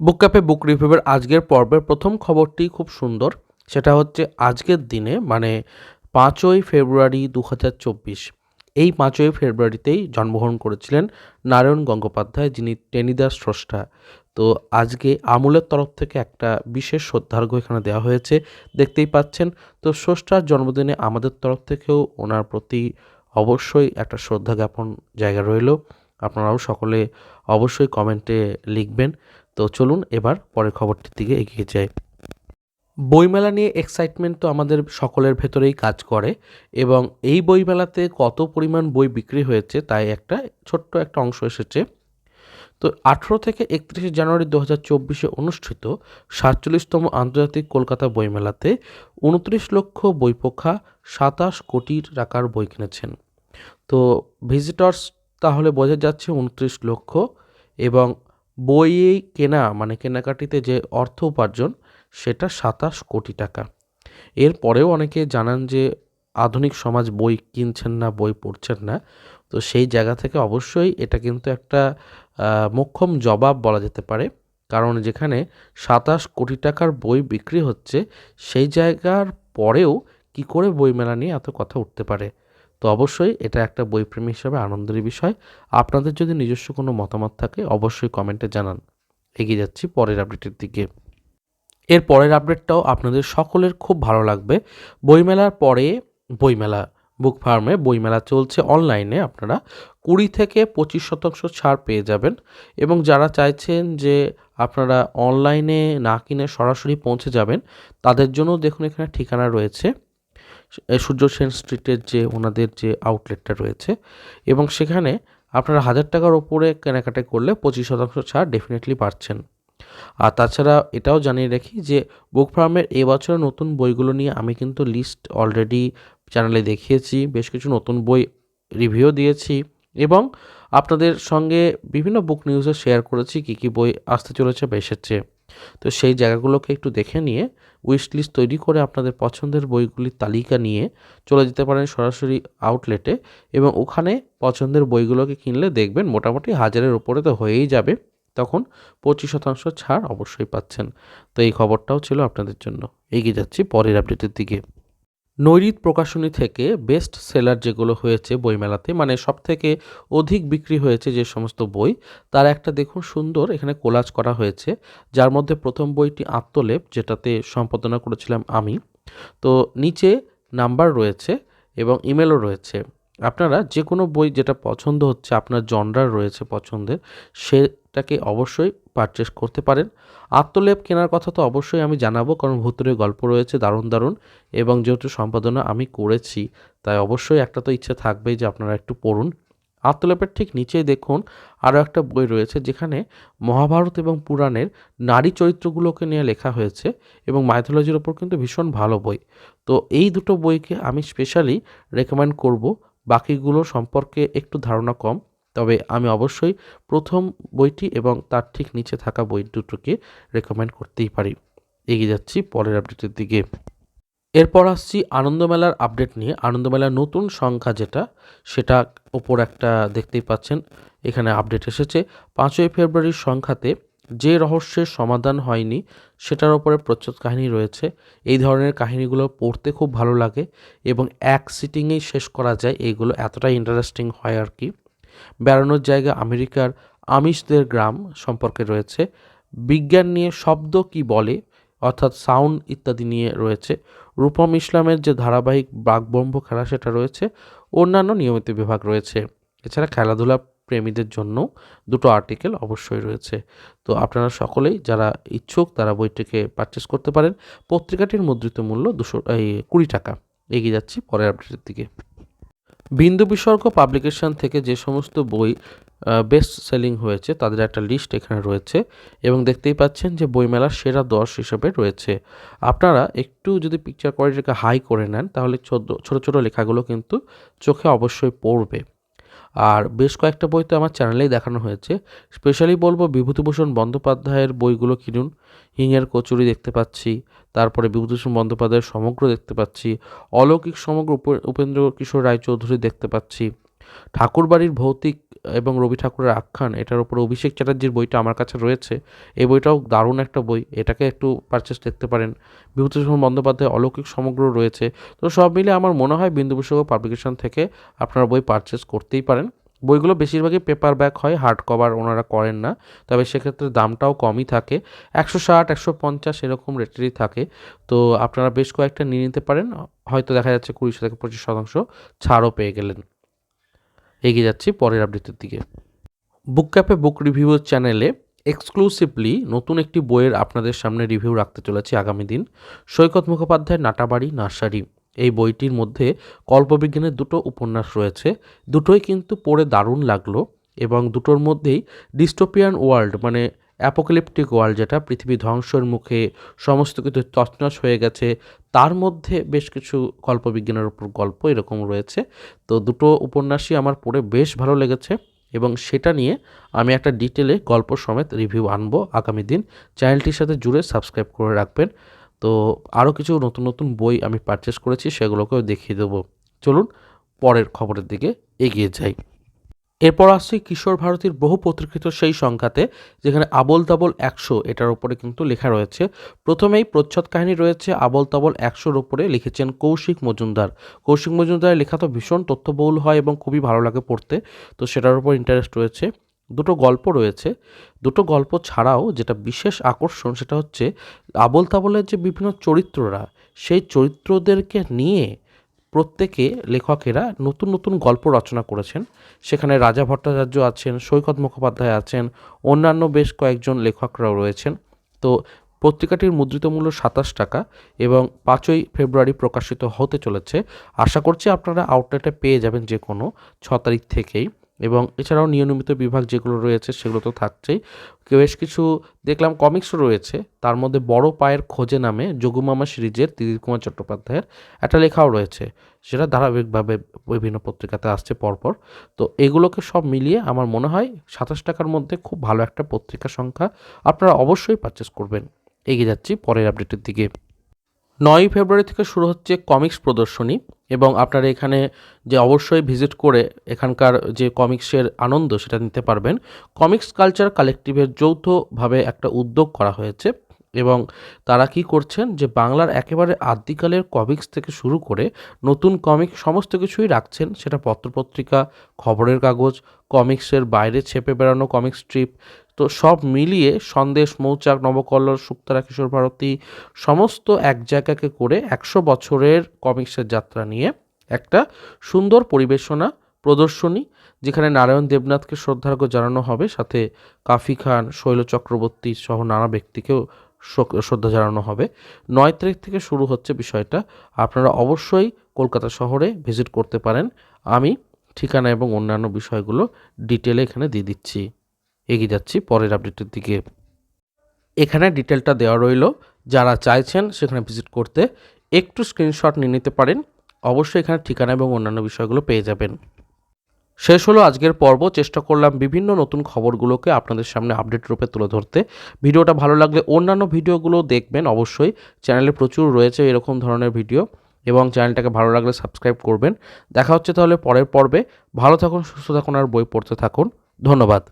বুক cafe বুক রিভিউয়ের আজকের পর্বের প্রথম খবরটি খুব সুন্দর। সেটা হচ্ছে আজকের দিনে মানে পাঁচই ফেব্রুয়ারি দু হাজার চব্বিশ। এই পাঁচই ফেব্রুয়ারিতেই জন্মগ্রহণ করেছিলেন নারায়ণ গঙ্গোপাধ্যায়, যিনি টেনিদাস স্রষ্টা। তো আজকে আমুলের তরফ থেকে একটা বিশেষ শ্রদ্ধার্ঘ্য এখানে দেওয়া হয়েছে, দেখতেই পাচ্ছেন। তো স্রষ্টার জন্মদিনে আমাদের তরফ থেকেও ওনার প্রতি অবশ্যই একটা শ্রদ্ধা জ্ঞাপন জায়গা রইল। আপনারাও সকলে অবশ্যই কমেন্টে লিখবেন। তো চলুন এবার পরের খবরটির দিকে এগিয়ে যাই। বইমেলা নিয়ে এক্সাইটমেন্ট তো আমাদের সকলের ভেতরেই কাজ করে এবং এই বইমেলাতে কত পরিমাণ বই বিক্রি হয়েছে তাই একটা ছোট্ট একটা অংশ এসেছে। তো আঠেরো থেকে একত্রিশে জানুয়ারি দু হাজার চব্বিশে অনুষ্ঠিত সাতচল্লিশতম আন্তর্জাতিক কলকাতা বইমেলাতে উনত্রিশ লক্ষ বইপোখা সাতাশ কোটি টাকার বই কিনেছেন। তো ভিজিটর্স তাহলে বোঝা যাচ্ছে উনত্রিশ লক্ষ এবং বই কেনা মানে কেনাকাটিতে যে অর্থ উপার্জন, সেটা সাতাশ কোটি টাকা। এরপরেও অনেকে জানান যে, আধুনিক সমাজ বই কিনছেন না, বই পড়ছেন না। তো সেই জায়গা থেকে অবশ্যই এটা কিন্তু একটা মোক্ষম জবাব বলা যেতে পারে। কারণ যেখানে সাতাশ কোটি টাকার বই বিক্রি হচ্ছে, সেই জায়গার পরেও কি করে বইমেলা নিয়ে এত কথা উঠতে পারে? তো অবশ্যই এটা একটা বইপ্রেমী হিসাবে আনন্দের বিষয়। আপনাদের যদি নিজস্ব কোনো মতামত থাকে, অবশ্যই কমেন্টে জানান। এগিয়ে যাচ্ছি পরের আপডেটের দিকে। এর পরের আপডেটটাও আপনাদের সকলের খুব ভালো লাগবে। বইমেলার পরে, বইমেলা বুক ফার্মে বইমেলা চলছে অনলাইনে আপনারা কুড়ি থেকে পঁচিশ শতাংশ ছাড় পেয়ে যাবেন। এবং যারা চাইছেন যে আপনারা অনলাইনে না কিনে সরাসরি পৌঁছে যাবেন, তাদের জন্য দেখুন এখানে ঠিকানা রয়েছে। সূর্য সেন স্ট্রিটের যে, ওনাদের যে আউটলেটটা রয়েছে, এবং সেখানে আপনারা হাজার টাকার ওপরে কেনাকাটা করলে পঁচিশ শতাংশ ছাড় ডেফিনেটলি পাচ্ছেন। আর তাছাড়া এটাও জানিয়ে রাখি যে, বুক ফার্মের এবছরের নতুন বইগুলো নিয়ে আমি কিন্তু লিস্ট অলরেডি চ্যানেলে দেখিয়েছি, বেশ কিছু নতুন বই রিভিউ দিয়েছি, এবং আপনাদের সঙ্গে বিভিন্ন বুক নিউজে শেয়ার করেছি, কী কী বই আসতে চলেছে বা এসেছে। তো সেই জায়গাগুলোকে একটু দেখে নিয়ে উইশ লিস্ট তৈরি করে আপনাদের পছন্দের বইগুলির তালিকা নিয়ে চলে যেতে পারেন সরাসরি আউটলেটে এবং ওখানে পছন্দের বইগুলোকে কিনলে দেখবেন মোটামুটি হাজারের ওপরে তো হয়েই যাবে। তখন পঁচিশ শতাংশ ছাড় অবশ্যই পাচ্ছেন। তো এই খবরটাও ছিল আপনাদের জন্য। এগিয়ে যাচ্ছি পরের আপডেটের দিকে। নৈরিত প্রকাশনী থেকে বেস্ট সেলার যেগুলো হয়েছে বইমেলাতে মানে সব থেকে অধিক বিক্রি হয়েছে যে সমস্ত বই, তার একটা দেখুন সুন্দর এখানে কোলাজ করা হয়েছে। যার মধ্যে প্রথম বইটি আত্মলেপ, যেটাতে সম্পাদনা করেছিলাম আমি। তো নিচে নাম্বার রয়েছে এবং ইমেলও রয়েছে। আপনারা যে কোনো বই যেটা পছন্দ হচ্ছে, আপনার জনরার রয়েছে পছন্দের, সেটাকে অবশ্যই পারচেস করতে পারেন। আত্মলেপ কেনার কথা তো অবশ্যই আমি জানাব, কারণ ভূতরে গল্প রয়েছে, দারুণ দারুণ এবং যেহেতু সম্পাদনা আমি করেছি, তাই অবশ্যই একটা তো ইচ্ছে থাকবেই যে আপনারা একটু পড়ুন। আত্মলেপের ঠিক নিচেই দেখুন, আরও একটা বই রয়েছে যেখানে মহাভারত এবং পুরাণের নারী চরিত্রগুলোকে নিয়ে লেখা হয়েছে এবং মাইথোলজির ওপর কিন্তু ভীষণ ভালো বই। তো এই দুটো বইকে আমি স্পেশালি রেকমেন্ড করব, বাকিগুলো সম্পর্কে একটু ধারণা কম। তবে আমি অবশ্যই প্রথম বইটি এবং তার ঠিক নিচে থাকা বই দুটোকে রেকমেন্ড করতেই পারি। এগিয়ে যাচ্ছি পরের আপডেটের দিকে। এরপর আসছি আনন্দমেলার আপডেট নিয়ে। আনন্দমেলার নতুন সংখ্যা যেটা, সেটা ওপর একটা দেখতেই পাচ্ছেন, এখানে আপডেট এসেছে। পাঁচই ফেব্রুয়ারির সংখ্যাতে যে রহস্যের সমাধান হয়নি, সেটার ওপরে প্রচ্ছদ কাহিনী রয়েছে। এই ধরনের কাহিনীগুলো পড়তে খুব ভালো লাগে এবং এক সিটিংয়েই শেষ করা যায়। এইগুলো এতটাই ইন্টারেস্টিং হয় আর কি। বেড়ানোর জায়গা আমেরিকার আমিষদের গ্রাম সম্পর্কে রয়েছে। বিজ্ঞান নিয়ে শব্দ কি বলে, অর্থাৎ সাউন্ড ইত্যাদি নিয়ে রয়েছে। রূপম ইসলামের যে ধারাবাহিক বাঘব্রহ্ম খেলা সেটা রয়েছে। অন্যান্য নিয়মিত বিভাগ রয়েছে। এছাড়া খেলাধুলা প্রেমীদের জন্য দুটো আর্টিকেল অবশ্যই রয়েছে। তো আপনারা সকলেই যারা ইচ্ছুক তারা বইটিকে পারচেস করতে পারেন। পত্রিকাটির মুদ্রিত মূল্য দুশো, এই কুড়ি টাকা। এগিয়ে যাচ্ছি পরের আপডেটের দিকে। বিন্দু বিসর্গ পাবলিকেশন থেকে যে সমস্ত বই বেস্ট সেলিং হয়েছে, তাদের একটা লিস্ট এখানে রয়েছে এবং দেখতেই পাচ্ছেন যে বইমেলার সেরা দশ হিসেবে রয়েছে। আপনারা একটু যদি পিকচার কোয়ালিটিকে হাই করে নেন, তাহলে ছোট ছোট লেখাগুলো কিন্তু চোখে অবশ্যই পড়বে। আর বেশ কয়েকটা বই তো আমার চ্যানেলেই দেখানো হয়েছে। স্পেশালি বলব বিভূতিভূষণ বন্দ্যোপাধ্যায়ের বইগুলো কিনুন। হিঙের কচুরি দেখতে পাচ্ছি, তারপরে বিভূতিভূষণ বন্দ্যোপাধ্যায়ের সমগ্র দেখতে পাচ্ছি, অলৌকিক সমগ্র উপেন্দ্র কিশোর রায়চৌধুরী দেখতে পাচ্ছি, ঠাকুরবাড়ির ভৌতিক এবং রবি ঠাকুরের আখ্যান, এটার উপর অভিষেক চ্যাটার্জির বইটা আমার কাছে রয়েছে। এই বইটাও দারুণ একটা বই, এটাকে একটু পারচেস দেখতে পারেন। বিভূতিভূষণ বন্দ্যোপাধ্যায় অলৌকিক সমগ্র রয়েছে। তো সব মিলে আমার মনে হয় বিন্দুভূষক পাবলিকেশন থেকে আপনারা বই পারচেস করতেই পারেন। বইগুলো বেশিরভাগই পেপার ব্যাক হয় হার্ড কভার ওনারা করেন না। তবে সেক্ষেত্রে দামটাও কমই থাকে। একশো ষাট, একশো পঞ্চাশ এরকম রেটেরই থাকে। তো আপনারা বেশ কয়েকটা নিয়ে নিতে পারেন। হয়তো দেখা যাচ্ছে কুড়ি থেকে পঁচিশ শতাংশ ছাড়ও পেয়ে গেলেন। এগিয়ে যাচ্ছি পরের আপডেটের দিকে। বুক ক্যাপে বুক রিভিউ চ্যানেলে এক্সক্লুসিভলি নতুন একটি বইয়ের আপনাদের সামনে রিভিউ রাখতে চলেছি আগামী দিন। সৈকত মুখোপাধ্যায়, নাটাবাড়ি, নার্সারি। এই বইটির মধ্যে কল্পবিজ্ঞানের দুটো উপন্যাস রয়েছে। দুটোই কিন্তু পড়ে দারুণ লাগল এবং দুটোর মধ্যেই ডিস্টোপিয়ান ওয়ার্ল্ড মানে অ্যাপোক্যালিপটিক ওয়ার্ল্ড যেটা পৃথিবী ধ্বংসের মুখে সমস্ত কিছু তছনছ হয়ে গেছে, তার মধ্যে বেশ কিছু কল্পবিজ্ঞানের উপর গল্প এরকম রয়েছে। তো দুটো উপন্যাসই আমার পড়ে বেশ ভালো লেগেছে এবং সেটা নিয়ে আমি একটা ডিটেলে গল্প সমেত রিভিউ আনব আগামী দিন। চ্যানেলটির সাথে জুড়ে সাবস্ক্রাইব করে রাখবেন। তো আরও কিছু নতুন নতুন বই আমি পারচেস করেছি, সেগুলোকেও দেখিয়ে দেবো। চলুন পরের খবরের দিকে এগিয়ে যাই। এরপর আসছি কিশোর ভারতীর বহু পত্রিকৃত সেই সংখ্যাতে, যেখানে আবল তাবল একশো, এটার উপরে কিন্তু লেখা রয়েছে। প্রথমেই প্রচ্ছদ কাহিনী রয়েছে আবল তাবল একশোর উপরে লিখেছেন কৌশিক মজুমদার। কৌশিক মজুমদারের লেখা তো ভীষণ তথ্যবহুল হয় এবং খুবই ভালো লাগে পড়তে, তো সেটার উপর ইন্টারেস্ট রয়েছে। দুটো গল্প রয়েছে। দুটো গল্প ছাড়াও যেটা বিশেষ আকর্ষণ, সেটা হচ্ছে আবল তাবলের যে বিভিন্ন চরিত্ররা, সেই চরিত্রদেরকে নিয়ে প্রত্যেকে লেখকেরা নতুন নতুন গল্প রচনা করেছেন। সেখানে রাজা ভট্টাচার্য আছেন, সৈকত মুখোপাধ্যায় আছেন, অন্যান্য বেশ কয়েকজন লেখকরাও রয়েছেন। তো পত্রিকাটির মুদ্রিত মূল্য সাতাশ টাকা এবং পাঁচই ফেব্রুয়ারি প্রকাশিত হতে চলেছে। আশা করছি আপনারা আউটলেটে পেয়ে যাবেন যে কোনো ছ তারিখ থেকেই। এবং এছাড়াও নিয়মিত বিভাগ যেগুলো রয়েছে সেগুলো তো থাকছেই। বেশ কিছু দেখলাম কমিক্সও রয়েছে। তার মধ্যে বড় পায়ের খোঁজে নামে যোগুমামা সিরিজের দিলীপ কুমার চট্টোপাধ্যায়ের একটা লেখাও রয়েছে। সেটা ধারাবাহিকভাবে বিভিন্ন পত্রিকাতে আসছে পরপর। তো এগুলোকে সব মিলিয়ে আমার মনে হয় সাতাশ টাকার মধ্যে খুব ভালো একটা পত্রিকা সংখ্যা আপনারা অবশ্যই পারচেস করবেন। এগিয়ে যাচ্ছি পরের আপডেটের দিকে। নয়ই ফেব্রুয়ারি থেকে শুরু হচ্ছে কমিক্স প্রদর্শনী এবং আপনারা এখানে যে অবশ্যই ভিজিট করে এখানকার যে কমিক্সের আনন্দ সেটা নিতে পারবেন। কমিক্স কালচার কালেকটিভের যৌথভাবে একটা উদ্যোগ করা হয়েছে এবং তারা কি করছেন যে বাংলার একেবারে আদিকালের কমিক্স থেকে শুরু করে নতুন কমিক সমস্ত কিছুই রাখছেন। সেটা পত্রপত্রিকা, খবরের কাগজ, কমিক্সের বাইরে ছেপে বেড়ানো কমিক স্ট্রিপ তো সব মিলিয়ে সন্দেশ, মৌচাক, নবকল্লর শুক্তারা কিশোর ভারতী সমস্ত এক জায়গাকে করে একশো বছরের কমিক্সের যাত্রা নিয়ে একটা সুন্দর পরিবেশনা, প্রদর্শনী, যেখানে নারায়ণ দেবনাথকে শ্রদ্ধার্ঘ্য জানানো হবে। সাথে কাফি খান, শৈল চক্রবর্তী সহ নানা ব্যক্তিকেও শ্রদ্ধা জানানো হবে। নয় তারিখ থেকে শুরু হচ্ছে বিষয়টা। আপনারা অবশ্যই কলকাতা শহরে ভিজিট করতে পারেন। আমি ঠিকানা এবং অন্যান্য বিষয়গুলো ডিটেলে এখানে দিয়ে দিচ্ছি। এগিয়ে যাচ্ছি পরের আপডেটের দিকে। এখানে ডিটেলটা দেওয়া রইল। যারা চাইছেন সেখানে ভিজিট করতে একটু স্ক্রিনশট নিয়ে নিতে পারেন। অবশ্যই এখানে ঠিকানা এবং অন্যান্য বিষয়গুলো পেয়ে যাবেন। শেষ হলো আজকের পর্ব। চেষ্টা করলাম বিভিন্ন নতুন খবরগুলোকে আপনাদের সামনে আপডেট রূপে তুলে ধরতে। ভিডিওটা ভালো লাগলে অন্যান্য ভিডিওগুলো দেখবেন অবশ্যই। চ্যানেলে প্রচুর রয়েছে এরকম ধরনের ভিডিও এবং চ্যানেলটাকে ভালো লাগলে সাবস্ক্রাইব করবেন। দেখা হচ্ছে তাহলে পরের পর্বে। ভালো থাকুন, সুস্থ থাকুন আর বই পড়তে থাকুন। ধন্যবাদ।